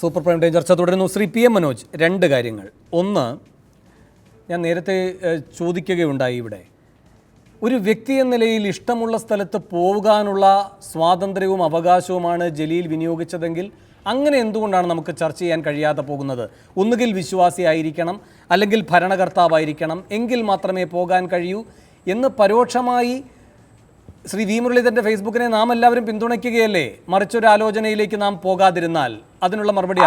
Super prime time ചർച്ച തുടരുന്നു. Shri P M Manoj രണ്ട് കാര്യങ്ങൾ. ഒന്ന് ഞാൻ നേരത്തെ ചോദിക്കുകയുണ്ടായി ഇവിടെ. ഒരു വ്യക്തി എന്ന നിലയിൽ ഇഷ്ടമുള്ള സ്ഥലത്ത് പോകാനുള്ള സ്വാതന്ത്ര്യവും അവകാശവുമാണ് ജലീൽ വിനിയോഗിച്ചതെങ്കിൽ അങ്ങനെ എന്തുകൊണ്ടാണ് നമുക്ക് ചർച്ച ചെയ്യാൻ കഴിയാതെ പോകുന്നത്? ഒന്നുകിൽ വിശ്വാസിയായിരിക്കണം അല്ലെങ്കിൽ ഭരണകർത്താവായിരിക്കണം എങ്കിൽ മാത്രമേ പോകാൻ കഴിയൂ എന്ന് പരോക്ഷമായി ശ്രീ വി മുരളീധരന്റെ ഫേസ്ബുക്കിനെ നാം എല്ലാവരും പിന്തുണയ്ക്കുകയല്ലേ? മറിച്ചൊരു ആലോചനയിലേക്ക് നാം പോകാതിരുന്നാൽ അതിനുള്ള മറുപടി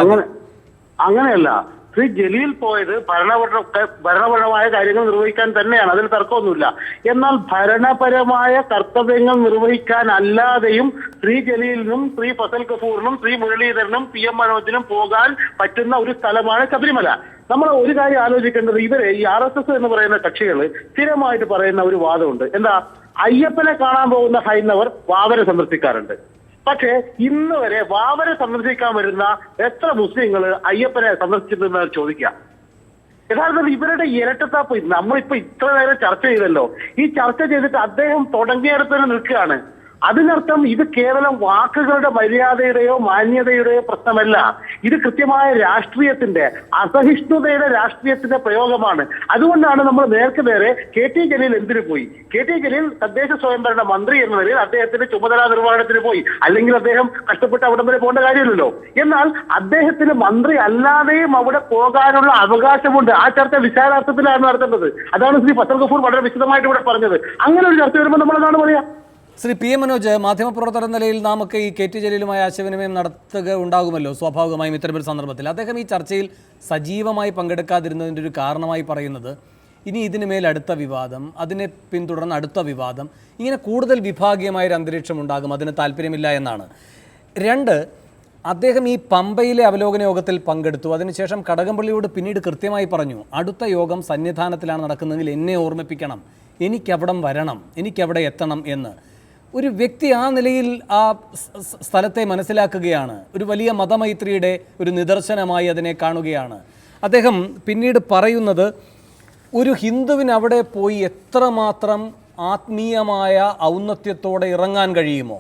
അങ്ങനെയല്ല. ശ്രീ ജലീൽ പോയത് ഭരണപര ഭരണപരമായ കാര്യങ്ങൾ നിർവഹിക്കാൻ തന്നെയാണ്. അതിൽ തർക്കമൊന്നുമില്ല. എന്നാൽ ഭരണപരമായ കർത്തവ്യങ്ങൾ നിർവഹിക്കാൻ അല്ലാതെയും ശ്രീ ജലീലിനും ശ്രീ ഫസൽ കപൂറിനും ശ്രീ മുരളീധരനും പി എം മനോജിനും പോകാൻ പറ്റുന്ന ഒരു സ്ഥലമാണ് ശബരിമല. നമ്മൾ ഒരു കാര്യം ആലോചിക്കേണ്ടത് ഇവരെ ഈ ആർ എസ് എസ് എന്ന് പറയുന്ന കക്ഷികൾ സ്ഥിരമായിട്ട് പറയുന്ന ഒരു വാദമുണ്ട്. എന്താ? അയ്യപ്പനെ കാണാൻ പോകുന്ന ഹൈന്ദവർ വാവരെ സന്ദർശിക്കാറുണ്ട്. പക്ഷേ ഇന്ന് വരെ വാവരെ സന്ദർശിക്കാൻ വരുന്ന എത്ര മുസ്ലിങ്ങൾ അയ്യപ്പനെ സന്ദർശിച്ചിട്ടുണ്ടെന്ന് ചോദിക്കുക. യഥാർത്ഥത്തിൽ ഇവരുടെ ഇരട്ടത്താപ്പ് നമ്മളിപ്പോ ഇത്ര നേരം ചർച്ച ചെയ്തല്ലോ. ഈ ചർച്ച ചെയ്തിട്ട് അദ്ദേഹം തുടങ്ങിയിടത്ത് തന്നെ നിൽക്കുകയാണ്. അതിനർത്ഥം ഇത് കേവലം വാക്കുകളുടെ മര്യാദയുടെയോ മാന്യതയുടെയോ പ്രശ്നമല്ല. ഇത് കൃത്യമായ രാഷ്ട്രീയത്തിന്റെ അസഹിഷ്ണുതയുടെ രാഷ്ട്രീയത്തിന്റെ പ്രയോഗമാണ്. അതുകൊണ്ടാണ് നമ്മൾ നേർക്ക് നേരെ കെ ടി ജലീൽ എന്തിനു പോയി? കെ ടി ജലീൽ തദ്ദേശ സ്വയംഭരണ മന്ത്രി എന്ന നിലയിൽ അദ്ദേഹത്തിന്റെ ചുമതലാ നിർവഹണത്തിന് പോയി. അല്ലെങ്കിൽ അദ്ദേഹം കഷ്ടപ്പെട്ട് അവിടെ വരെ പോകേണ്ട കാര്യമില്ലല്ലോ. എന്നാൽ അദ്ദേഹത്തിന് മന്ത്രി അല്ലാതെയും അവിടെ പോകാനുള്ള അവകാശമുണ്ട്. ആ ചർച്ച വിശാലാർത്ഥത്തിലാണ് നടത്തേണ്ടത്. അതാണ് ശ്രീ ഫസൽ ഗഫൂർ വളരെ വിശദമായിട്ട് ഇവിടെ പറഞ്ഞത്. അങ്ങനെ ഒരു ചർച്ച വരുമ്പോൾ നമ്മൾ എന്താണ് പറയാ? ശ്രീ പി എം മനോജ് മാധ്യമപ്രവർത്തകർ നിലയിൽ നാം ഒക്കെ ഈ കെ ടി ജലീലുമായി ആശയവിനിമയം നടത്തുക ഉണ്ടാകുമല്ലോ? സ്വാഭാവികമായും ഇത്തരമൊരു സന്ദർഭത്തിൽ. അദ്ദേഹം ഈ ചർച്ചയിൽ സജീവമായി പങ്കെടുക്കാതിരുന്നതിന്റെ ഒരു കാരണമായി പറയുന്നത് ഇനി ഇതിന് മേൽ അടുത്ത വിവാദം അതിനെ പിന്തുടർന്ന് അടുത്ത വിവാദം ഇങ്ങനെ കൂടുതൽ വിഭാഗീയമായൊരു അന്തരീക്ഷം ഉണ്ടാകും അതിന് താല്പര്യമില്ല എന്നാണ്. രണ്ട് അദ്ദേഹം ഈ പമ്പയിലെ അവലോകന യോഗത്തിൽ പങ്കെടുത്തു. അതിനുശേഷം കടകംപള്ളിയോട് പിന്നീട് കൃത്യമായി പറഞ്ഞു അടുത്ത യോഗം സന്നിധാനത്തിലാണ് നടക്കുന്നതെങ്കിൽ എന്നെ ഓർമ്മിപ്പിക്കണം. എനിക്കവിടം വരണം. എനിക്കവിടെ എത്തണം എന്ന്. ഒരു വ്യക്തി ആ നിലയിൽ ആ സ്ഥലത്തെ മനസ്സിലാക്കുകയാണ്. ഒരു വലിയ മതമൈത്രിയുടെ ഒരു നിദർശനമായി അതിനെ കാണുകയാണ്. അദ്ദേഹം പിന്നീട് പറയുന്നത് ഒരു ഹിന്ദുവിന് അവിടെ പോയി എത്രമാത്രം ആത്മീയമായ ഔന്നത്യത്തോടെ ഇറങ്ങാൻ കഴിയുമോ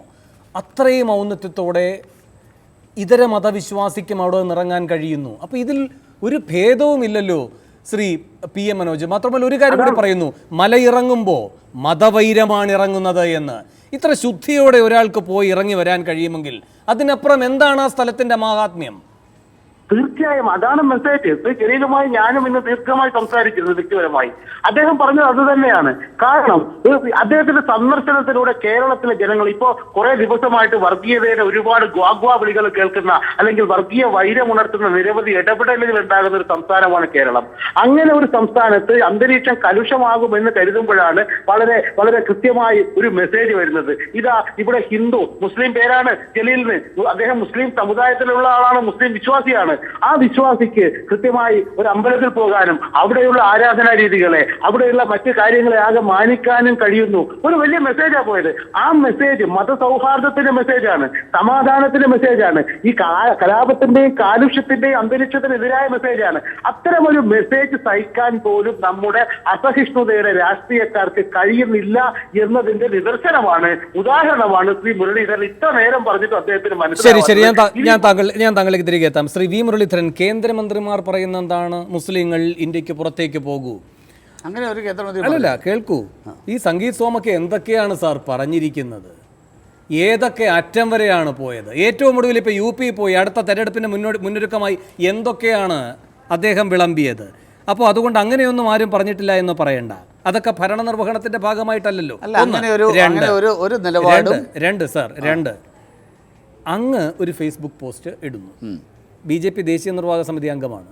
അത്രയും ഔന്നത്യത്തോടെ ഇതര മതവിശ്വാസിക്കും അവിടെ ഇറങ്ങാൻ കഴിയുന്നു. അപ്പോൾ ഇതിൽ ഒരു ഭേദവുമില്ലല്ലോ. Shri P M Manoj. മാത്രമല്ല ഒരു കാര്യം കൂടി പറയുന്നു. മല ഇറങ്ങുമ്പോൾ മതവൈരമാണ് ഇറങ്ങുന്നത് എന്ന്. ഇത്ര ശുദ്ധിയോടെ ഒരാൾക്ക് പോയി ഇറങ്ങി വരാൻ കഴിയുമെങ്കിൽ അതിനപ്പുറം എന്താണ് ആ സ്ഥലത്തിന്റെ മാഹാത്മ്യം? തീർച്ചയായും അതാണ് മെസ്സേജ് ജലീലുമായി ഞാനും ഇന്ന് ദീർഘമായി സംസാരിച്ചിരുന്നു വ്യക്തിപരമായി. അദ്ദേഹം പറഞ്ഞത് അത് തന്നെയാണ്. കാരണം അദ്ദേഹത്തിന്റെ സന്ദർശനത്തിലൂടെ കേരളത്തിലെ ജനങ്ങൾ ഇപ്പോ കുറെ ദിവസമായിട്ട് വർഗീയതയുടെ ഒരുപാട് ഗ്വാഗ്വാ വിളികൾ കേൾക്കുന്ന അല്ലെങ്കിൽ വർഗീയ വൈരമുണർത്തുന്ന നിരവധി ഇടപെടലുകൾ ഉണ്ടാകുന്ന ഒരു സംസ്ഥാനമാണ് കേരളം. അങ്ങനെ ഒരു സംസ്ഥാനത്ത് അന്തരീക്ഷം കലുഷമാകുമെന്ന് കരുതുമ്പോഴാണ് വളരെ വളരെ കൃത്യമായി ഒരു മെസ്സേജ് വരുന്നത്. ഇതാ ഇവിടെ ഹിന്ദു മുസ്ലിം പേരാണ് ജലീലിന്. അദ്ദേഹം മുസ്ലിം സമുദായത്തിലുള്ള ആളാണ് മുസ്ലിം വിശ്വാസിയാണ്. ആ വിശ്വാസിക്ക് കൃത്യമായി ഒരു അമ്പലത്തിൽ പോകാനും അവിടെയുള്ള ആരാധനാ രീതികളെ അവിടെയുള്ള മറ്റു കാര്യങ്ങളെ ആകെ മാനിക്കാനും കഴിയുന്നു. ഒരു വലിയ മെസ്സേജാ പോയത്. ആ മെസ്സേജ് മതസൗഹാർദ്ദത്തിന്റെ മെസ്സേജാണ് സമാധാനത്തിന്റെ മെസ്സേജാണ് ഈ കലാപത്തിന്റെയും കാലുഷ്യത്തിന്റെയും അന്തരീക്ഷത്തിനെതിരായ മെസ്സേജാണ് അത്തരം ഒരു മെസ്സേജ് സഹിക്കാൻ പോലും നമ്മുടെ അസഹിഷ്ണുതയുടെ രാഷ്ട്രീയക്കാർക്ക് കഴിയുന്നില്ല എന്നതിന്റെ നിദർശനമാണ്. ഉദാഹരണമാണ് ശ്രീ മുരളീധരൻ ഇത്ര നേരം പറഞ്ഞിട്ട് അദ്ദേഹത്തിന് ശരി ശരി ഞാൻ ഞാൻ താങ്കൾ ഞാൻ താങ്കളിലേക്ക് തിരികെ എത്താം. ശ്രീ വി മുരളീധരൻ കേന്ദ്രമന്ത്രിമാർ പറയുന്ന എന്താണ് മുസ്ലിങ്ങൾ ഇന്ത്യയ്ക്ക് പുറത്തേക്ക് പോകൂ. അങ്ങനെ ഒരു കേന്ദ്രമന്ത്രി അല്ലല്ല കേൾക്കൂ. ഈ സംഗീത് സോമൊക്കെ എന്തൊക്കെയാണ് സാർ പറഞ്ഞിരിക്കുന്നത്? ഏതൊക്കെ അറ്റം വരെയാണ് പോയത്? ഏറ്റവും ഒടുവിൽ ഇപ്പോൾ യു പി പോയി അടുത്ത തെരഞ്ഞെടുപ്പിന് മുന്നോ മുന്നൊരുക്കമായി എന്തൊക്കെയാണ് അദ്ദേഹം വിളമ്പിയത്? അപ്പോൾ അതുകൊണ്ട് അങ്ങനെയൊന്നും ആരും പറഞ്ഞിട്ടില്ല എന്ന് പറയണ്ട. അതൊക്കെ ഭരണ ഭരണനിർവഹണത്തിന്റെ ഭാഗമായിട്ടല്ലല്ലോ. ഒരു- നിലപാടും-. രണ്ട് സാർ രണ്ട്. അങ്ങ് ഒരു ഫേസ്ബുക്ക് പോസ്റ്റ് ഇടുന്നു. ബി ജെ പി ദേശീയ നിർവാഹക സമിതി അംഗമാണ്.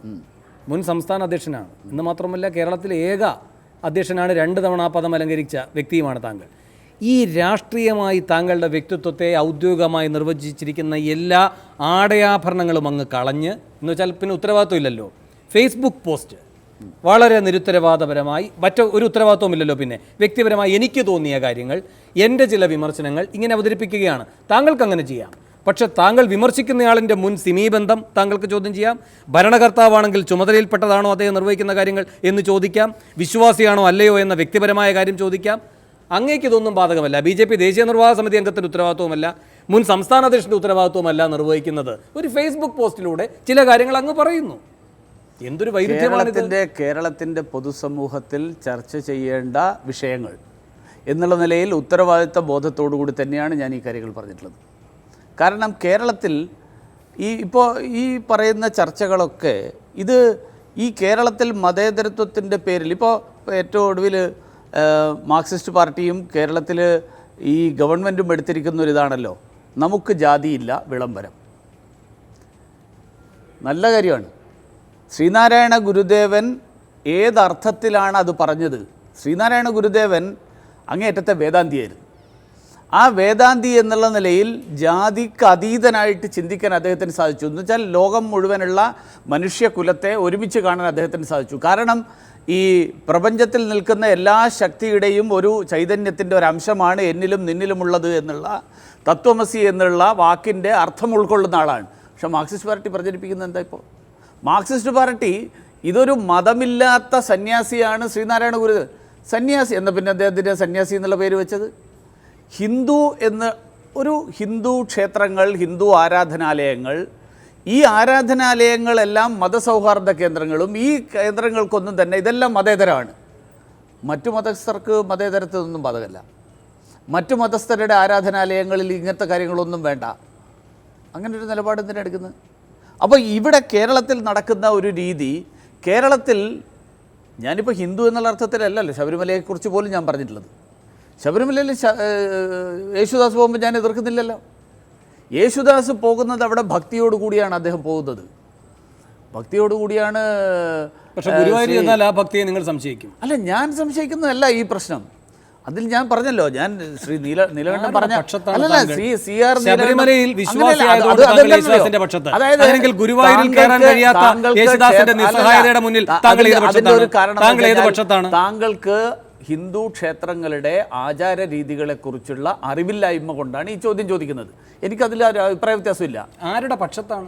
മുൻ സംസ്ഥാന അധ്യക്ഷനാണ്. എന്ന് മാത്രമല്ല കേരളത്തിലെ ഏക അധ്യക്ഷനാണ് രണ്ട് തവണ ആ പദം അലങ്കരിച്ച വ്യക്തിയുമാണ് താങ്കൾ. ഈ രാഷ്ട്രീയമായി താങ്കളുടെ വ്യക്തിത്വത്തെ ഔദ്യോഗികമായി നിർവചിച്ചിരിക്കുന്ന എല്ലാ ആടയാഭരണങ്ങളും അങ്ങ് കളഞ്ഞ് എന്ന് വെച്ചാൽ പിന്നെ ഉത്തരവാദിത്വം ഇല്ലല്ലോ. ഫേസ്ബുക്ക് പോസ്റ്റ് വളരെ നിരുത്തരവാദപരമായി മറ്റ ഒരു ഉത്തരവാദിത്വം ഇല്ലല്ലോ പിന്നെ. വ്യക്തിപരമായി എനിക്ക് തോന്നിയ കാര്യങ്ങൾ എന്റെ ചില വിമർശനങ്ങൾ ഇങ്ങനെ അവതരിപ്പിക്കുകയാണ്. താങ്കൾക്ക് അങ്ങനെ ചെയ്യാം? പക്ഷെ താങ്കൾ വിമർശിക്കുന്നയാളിന്റെ മുൻ സിമീബന്ധം താങ്കൾക്ക് ചോദ്യം ചെയ്യാം? ഭരണകർത്താവാണെങ്കിൽ ചുമതലയിൽപ്പെട്ടതാണോ അദ്ദേഹം നിർവഹിക്കുന്ന കാര്യങ്ങൾ എന്ന് ചോദിക്കാം? വിശ്വാസിയാണോ അല്ലയോ എന്ന വ്യക്തിപരമായ കാര്യം ചോദിക്കാം. അങ്ങേക്ക് ഇതൊന്നും ബാധകമല്ല. ബി ജെ പി ദേശീയ നിർവാഹക സമിതി അംഗത്തിന്റെ ഉത്തരവാദിത്വമല്ല മുൻ സംസ്ഥാന അധ്യക്ഷന്റെ ഉത്തരവാദിത്വമല്ല നിർവഹിക്കുന്നത്. ഒരു ഫേസ്ബുക്ക് പോസ്റ്റിലൂടെ ചില കാര്യങ്ങൾ അങ്ങ് പറയുന്നു. എന്തൊരു കേരളത്തിന്റെ കേരളത്തിന്റെ പൊതുസമൂഹത്തിൽ ചർച്ച ചെയ്യേണ്ട വിഷയങ്ങൾ എന്നുള്ള നിലയിൽ ഉത്തരവാദിത്ത ബോധത്തോടു കൂടി തന്നെയാണ് ഞാൻ ഈ കാര്യങ്ങൾ പറഞ്ഞിട്ടുള്ളത്. കാരണം കേരളത്തിൽ ഈ ഇപ്പോൾ ഈ പറയുന്ന ചർച്ചകളൊക്കെ ഇത് ഈ കേരളത്തിൽ മതേതരത്വത്തിന്റെ പേരിൽ ഇപ്പോൾ ഏറ്റവും ഒടുവിൽ മാർക്സിസ്റ്റ് പാർട്ടിയും കേരളത്തിൽ ഈ ഗവൺമെന്റും എടുത്തിരിക്കുന്ന ഒരു ഇതാണല്ലോ. നമുക്ക് ജാതിയില്ല വിളംബരം. നല്ല കാര്യമാണ്. ശ്രീനാരായണ ഗുരുദേവൻ ഏതർത്ഥത്തിലാണ് അത് പറഞ്ഞത്? ശ്രീനാരായണ ഗുരുദേവൻ അങ്ങേയറ്റത്തെ വേദാന്തിയായിരുന്നു. ആ വേദാന്തി എന്നുള്ള നിലയിൽ ജാതിക്ക് അതീതനായിട്ട് ചിന്തിക്കാൻ അദ്ദേഹത്തിന് സാധിച്ചു. എന്ന് വെച്ചാൽ ലോകം മുഴുവനുള്ള മനുഷ്യകുലത്തെ ഒരുമിച്ച് കാണാൻ അദ്ദേഹത്തിന് സാധിച്ചു. കാരണം ഈ പ്രപഞ്ചത്തിൽ നിൽക്കുന്ന എല്ലാ ശക്തിയുടെയും ഒരു ചൈതന്യത്തിന്റെ ഒരു അംശമാണ് എന്നിലും നിന്നിലുമുള്ളത് എന്നുള്ള തത്വമസി എന്നുള്ള വാക്കിന്റെ അർത്ഥം ഉൾക്കൊള്ളുന്ന ആളാണ്. പക്ഷേ മാർക്സിസ്റ്റ് പാർട്ടി പ്രചരിപ്പിക്കുന്നത് എന്താ ഇപ്പോൾ മാർക്സിസ്റ്റ് പാർട്ടി ഇതൊരു മതമില്ലാത്ത സന്യാസിയാണ് ശ്രീനാരായണ ഗുരു സന്യാസി എന്ന പിന്നെ അദ്ദേഹത്തിന്റെ സന്യാസി എന്നുള്ള പേര് വെച്ചത്? ഹിന്ദു എന്ന് ഒരു ഹിന്ദു ക്ഷേത്രങ്ങൾ ഹിന്ദു ആരാധനാലയങ്ങൾ ഈ ആരാധനാലയങ്ങളെല്ലാം മതസൗഹാർദ്ദ കേന്ദ്രങ്ങളും ഈ കേന്ദ്രങ്ങൾക്കൊന്നും തന്നെ ഇതെല്ലാം മതേതരമാണ് മറ്റു മതസ്ഥർക്ക് മതേതരത്തിനൊന്നും ബാധകമല്ല. മറ്റു മതസ്ഥരുടെ ആരാധനാലയങ്ങളിൽ ഇങ്ങനത്തെ കാര്യങ്ങളൊന്നും വേണ്ട. അങ്ങനെ ഒരു നിലപാട് എന്തിനാണ് എടുക്കുന്നത്? അപ്പോൾ ഇവിടെ കേരളത്തിൽ നടക്കുന്ന ഒരു രീതി കേരളത്തിൽ ഞാനിപ്പോൾ ഹിന്ദു എന്നുള്ള അർത്ഥത്തിലല്ലല്ലോ ശബരിമലയെക്കുറിച്ച് പോലും ഞാൻ പറഞ്ഞിട്ടുള്ളത്. ശബരിമലയിൽ യേശുദാസ് പോകുമ്പോൾ ഞാൻ എതിർക്കുന്നില്ലല്ലോ. യേശുദാസ് പോകുന്നത് അവിടെ ഭക്തിയോട് കൂടിയാണ് അദ്ദേഹം പോകുന്നത്. ഭക്തിയോട് കൂടിയാണ് പക്ഷെ ഗുരുവായൂർ ആ ഭക്തിയെ നിങ്ങൾ സംശയിക്കും. അല്ല ഞാൻ സംശയിക്കുന്നതല്ല ഈ പ്രശ്നം. അതിൽ ഞാൻ പറഞ്ഞല്ലോ ഞാൻ ശ്രീ നീല നീലകണ്ഠൻ പറഞ്ഞ പക്ഷത്താണ് അല്ലല്ല താങ്കൾ? ശ്രീ സി ആർ ശബരിമലയിൽ അതായത് ഗുരുവായൂരിൽ കയറാൻ കഴിയാത്ത താങ്കൾ താങ്കൾ ഏത് പക്ഷത്താണ്? താങ്കൾക്ക് ഹിന്ദു ക്ഷേത്രങ്ങളുടെ ആചാര രീതികളെ കുറിച്ചുള്ള അറിവില്ലായ്മ കൊണ്ടാണ് ഈ ചോദ്യം ചോദിക്കുന്നത്. എനിക്ക് അതിൽ അഭിപ്രായ വ്യത്യാസമില്ല. ആരുടെ പക്ഷത്താണ്.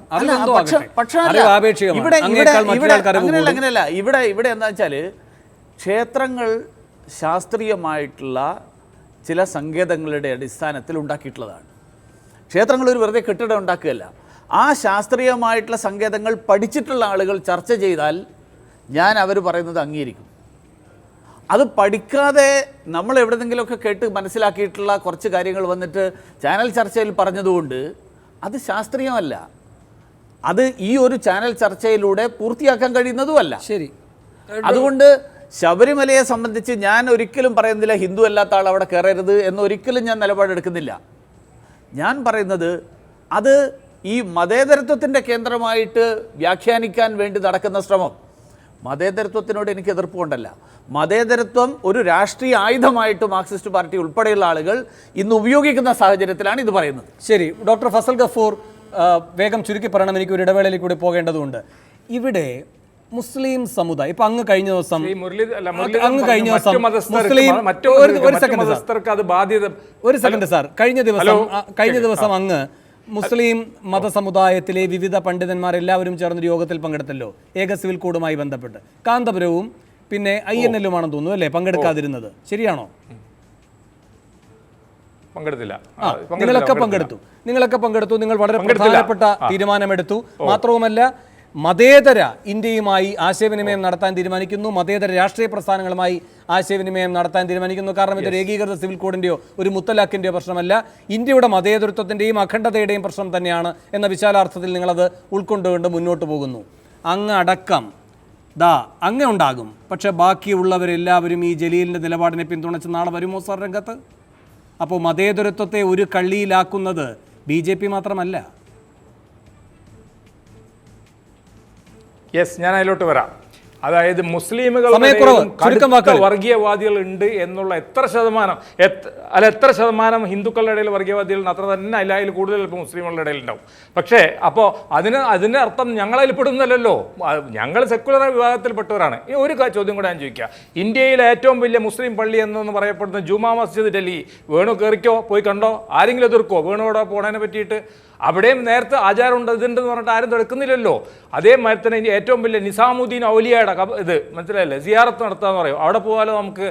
ഇവിടെ അങ്ങനെയല്ല അങ്ങനെയല്ല. ഇവിടെ ഇവിടെ എന്താ വെച്ചാൽ ക്ഷേത്രങ്ങൾ ശാസ്ത്രീയമായിട്ടുള്ള ചില സങ്കേതങ്ങളുടെ അടിസ്ഥാനത്തിൽ ഉണ്ടാക്കിയിട്ടുള്ളതാണ്. ക്ഷേത്രങ്ങൾ ഒരു വെറുതെ കെട്ടിടം ഉണ്ടാക്കുകയല്ല. ആ ശാസ്ത്രീയമായിട്ടുള്ള സങ്കേതങ്ങൾ പഠിച്ചിട്ടുള്ള ആളുകൾ ചർച്ച ചെയ്താൽ ഞാൻ അവർ പറയുന്നത് അംഗീകരിക്കും. അത് പഠിക്കാതെ നമ്മൾ എവിടെന്നെങ്കിലുമൊക്കെ കേട്ട് മനസ്സിലാക്കിയിട്ടുള്ള കുറച്ച് കാര്യങ്ങൾ വന്നിട്ട് ചാനൽ ചർച്ചയിൽ പറഞ്ഞതുകൊണ്ട് അത് ശാസ്ത്രീയമല്ല. അത് ഈ ഒരു ചാനൽ ചർച്ചയിലൂടെ പൂർത്തിയാക്കാൻ കഴിയുന്നതുമല്ല. ശരി. അതുകൊണ്ട് ശബരിമലയെ സംബന്ധിച്ച് ഞാൻ ഒരിക്കലും പറയുന്നില്ല ഹിന്ദു അല്ലാത്ത ആൾ അവിടെ കയറരുത് എന്ന് ഒരിക്കലും ഞാൻ നിലപാടെടുക്കുന്നില്ല. ഞാൻ പറയുന്നത് അത് ഈ മതേതരത്വത്തിന്റെ കേന്ദ്രമായിട്ട് വ്യാഖ്യാനിക്കാൻ വേണ്ടി നടക്കുന്ന ശ്രമം. മതേതരത്വത്തിനോട് എനിക്ക് എതിർപ്പുണ്ടല്ല മതേതരത്വം ഒരു രാഷ്ട്രീയ ആയുധമായിട്ട് മാർക്സിസ്റ്റ് പാർട്ടി ഉൾപ്പെടെയുള്ള ആളുകൾ ഇന്ന് ഉപയോഗിക്കുന്ന സാഹചര്യത്തിലാണ് ഇത് പറയുന്നത്. ശരി ഡോക്ടർ ഫസൽ ഗഫൂർ വേഗം ചുരുക്കി പറയണം എനിക്ക് ഒരു ഇടവേളയിൽ കൂടി പോകേണ്ടതുണ്ട്. ഇവിടെ മുസ്ലിം സമുദായം ഇപ്പൊ അങ്ങ് കഴിഞ്ഞ ദിവസം അങ്ങ് കഴിഞ്ഞ ദിവസം മുസ്ലിം ഒരു- സെക്കൻഡ് ഒരു സെക്കൻഡ് സാർ. കഴിഞ്ഞ ദിവസം കഴിഞ്ഞ ദിവസം അങ്ങ് മുസ്ലിം മതസമുദായത്തിലെ വിവിധ പണ്ഡിതന്മാർ എല്ലാവരും ചേർന്ന് യോഗത്തിൽ പങ്കെടുത്തല്ലോ. ഏക സിവിൽ കോഡുമായി ബന്ധപ്പെട്ട്. കാന്തപുരവും പിന്നെ ഐ എൻ എല്ലുമാണെന്ന് തോന്നുന്നു അല്ലേ? പങ്കെടുക്കാതിരുന്നത്. ശരിയാണോ? പങ്കെടുത്തില്ല. നിങ്ങളൊക്കെ പങ്കെടുത്തു. നിങ്ങളൊക്കെ പങ്കെടുത്തു. നിങ്ങൾ വളരെ. പ്രധാനപ്പെട്ട തീരുമാനമെടുത്തു. മാത്രവുമല്ല മതേതര ഇന്ത്യയുമായി ആശയവിനിമയം നടത്താൻ തീരുമാനിക്കുന്നു. മതേതര രാഷ്ട്രീയ പ്രസ്ഥാനങ്ങളുമായി ആശയവിനിമയം നടത്താൻ തീരുമാനിക്കുന്നു. കാരണം ഇതൊരു ഏകീകൃത സിവിൽ കോഡിന്റെയോ ഒരു മുത്തലാഖിന്റെയോ പ്രശ്നമല്ല. ഇന്ത്യയുടെ മതേതൃത്വത്തിന്റെയും അഖണ്ഡതയുടെയും പ്രശ്നം തന്നെയാണ് എന്ന വിശാലാർത്ഥത്തിൽ നിങ്ങളത് ഉൾക്കൊണ്ടുകൊണ്ട് മുന്നോട്ട് പോകുന്നു. അങ്ങ് അടക്കം ദാ അങ്ങ് ഉണ്ടാകും പക്ഷേ ബാക്കിയുള്ളവരെല്ലാവരും ഈ ജലീലിന്റെ നിലപാടിനെ പിന്തുണച്ച് നാളെ വരുമോ സാർ രംഗത്ത്? അപ്പോൾ മതേതരത്വത്തെ ഒരു കള്ളിയിലാക്കുന്നത് ബി ജെ പി മാത്രമല്ല. യെസ് ഞാൻ അതിലോട്ട് വരാം. അതായത് വാക്കുകൾ. വർഗീയവാദികൾ ഉണ്ട് എന്നുള്ള എത്ര ശതമാനം അല്ല എത്ര ശതമാനം ഹിന്ദുക്കളുടെ ഇടയിൽ വർഗീയവാദികൾ അത്ര തന്നെ അല്ല അതിൽ കൂടുതൽ ഇപ്പോൾ മുസ്ലിമുകളുടെ ഇടയിൽ ഉണ്ടാവും. പക്ഷേ അപ്പോൾ അതിന് അതിന്റെ അർത്ഥം ഞങ്ങളതിൽ പെടുന്നല്ലോ ഞങ്ങൾ സെക്കുലർ വിഭാഗത്തിൽപ്പെട്ടവരാണ്. ഈ ഒരു ചോദ്യം കൂടെ ഞാൻ ചോദിക്കുക ഇന്ത്യയിലെ ഏറ്റവും വലിയ മുസ്ലിം പള്ളി എന്നൊന്ന് പറയപ്പെടുന്ന ജുമാ മസ്ജിദ് ഡൽഹി വേണു കയറിക്കോ പോയി കണ്ടോ? ആരെങ്കിലും എതിർക്കോ? വേണുവിടെ പോണതിനെ പറ്റിയിട്ട്? അവിടെയും നേരത്തെ ആചാരമുണ്ട് ഇതുണ്ടെന്ന് പറഞ്ഞിട്ട് ആരും തടുക്കുന്നില്ലല്ലോ. അതേ ഇനി ഏറ്റവും വലിയ നിസാമുദ്ദീൻ ഔലിയയുടെ ഇത് മനസ്സിലായില്ലേ? സിയാറത്ത് നടത്താന്ന് പറയും. അവിടെ പോകാലോ നമുക്ക്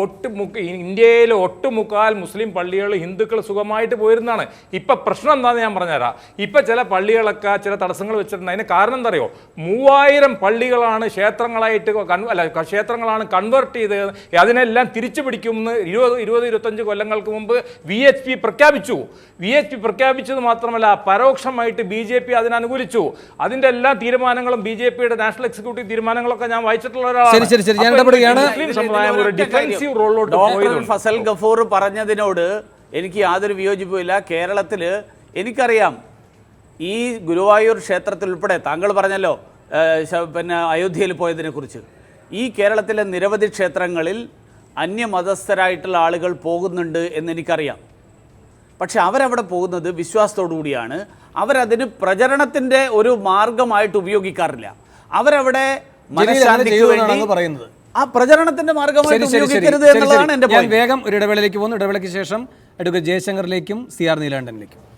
ഒട്ടുമുക്ക ഇന്ത്യയിലെ ഒട്ടുമുക്കാൽ മുസ്ലിം പള്ളികൾ ഹിന്ദുക്കൾ സുഖമായിട്ട് പോയിരുന്നതാണ് ഇപ്പം പ്രശ്നം എന്താണെന്ന് ഞാൻ പറഞ്ഞുതരാം. ഇപ്പം ചില പള്ളികളൊക്കെ ചില തടസ്സങ്ങൾ വെച്ചിട്ടുണ്ട്. അതിന് കാരണം എന്താ അറിയോ മൂവായിരം പള്ളികളാണ് ക്ഷേത്രങ്ങളായിട്ട് അല്ല ക്ഷേത്രങ്ങളാണ് കൺവേർട്ട് ചെയ്ത് അതിനെല്ലാം തിരിച്ചു പിടിക്കുമെന്ന് ഇരുപത് ഇരുപത് ഇരുപത്തഞ്ച് കൊല്ലങ്ങൾക്ക് മുമ്പ് വി എച്ച് പി പ്രഖ്യാപിച്ചു. വി എച്ച് പി പ്രഖ്യാപിച്ചത് മാത്രമല്ല പരോക്ഷമായിട്ട് ബി ജെ പി അതിനനുകൂലിച്ചു. അതിന്റെ എല്ലാ തീരുമാനങ്ങളും ബി ജെ പിയുടെ നാഷണൽ എക്സിക്യൂട്ടീവ് തീരുമാനങ്ങളൊക്കെ ഞാൻ വായിച്ചിട്ടുള്ള ഒരാളാണ്. ശരി, ശരി, ശരി. ഞാൻ ഇടപെടുകയാണ്. മുസ്ലിം സമുദായം ഡിഫൻസീവ് റോളിലോട്ട് ഫസൽ ഗഫൂർ പറഞ്ഞതിനോട് എനിക്ക് യാതൊരു വിയോജിപ്പുമില്ല. കേരളത്തിൽ എനിക്കറിയാം ഈ ഗുരുവായൂർ ക്ഷേത്രത്തിൽ ഉൾപ്പെടെ താങ്കൾ പറഞ്ഞല്ലോ പിന്നെ അയോധ്യയിൽ പോയതിനെ കുറിച്ച് ഈ കേരളത്തിലെ നിരവധി ക്ഷേത്രങ്ങളിൽ അന്യമതസ്ഥരായിട്ടുള്ള ആളുകൾ പോകുന്നുണ്ട് എന്നെനിക്കറിയാം പക്ഷെ അവരവിടെ പോകുന്നത് വിശ്വാസത്തോടു കൂടിയാണ് അവരതിന് പ്രചരണത്തിന്റെ ഒരു മാർഗമായിട്ട് ഉപയോഗിക്കാറില്ല. അവരവിടെ മനഃശാന്തിക്ക് വേണ്ടി പറയുന്നത്. ആ പ്രചരണത്തിന്റെ മാർഗമായിട്ട് ഉപയോഗിക്കരുത് എന്നുള്ളതാണ്. എന്റെ ഞാൻ വേഗം ഒരു ഇടവേളയിലേക്ക് പോകുന്നു. ഇടവേളയ്ക്ക് ശേഷം അഡ്വക്കേറ്റ് ജയശങ്കറിലേക്കും സി ആർ നീലാണ്ടനിലേക്കും.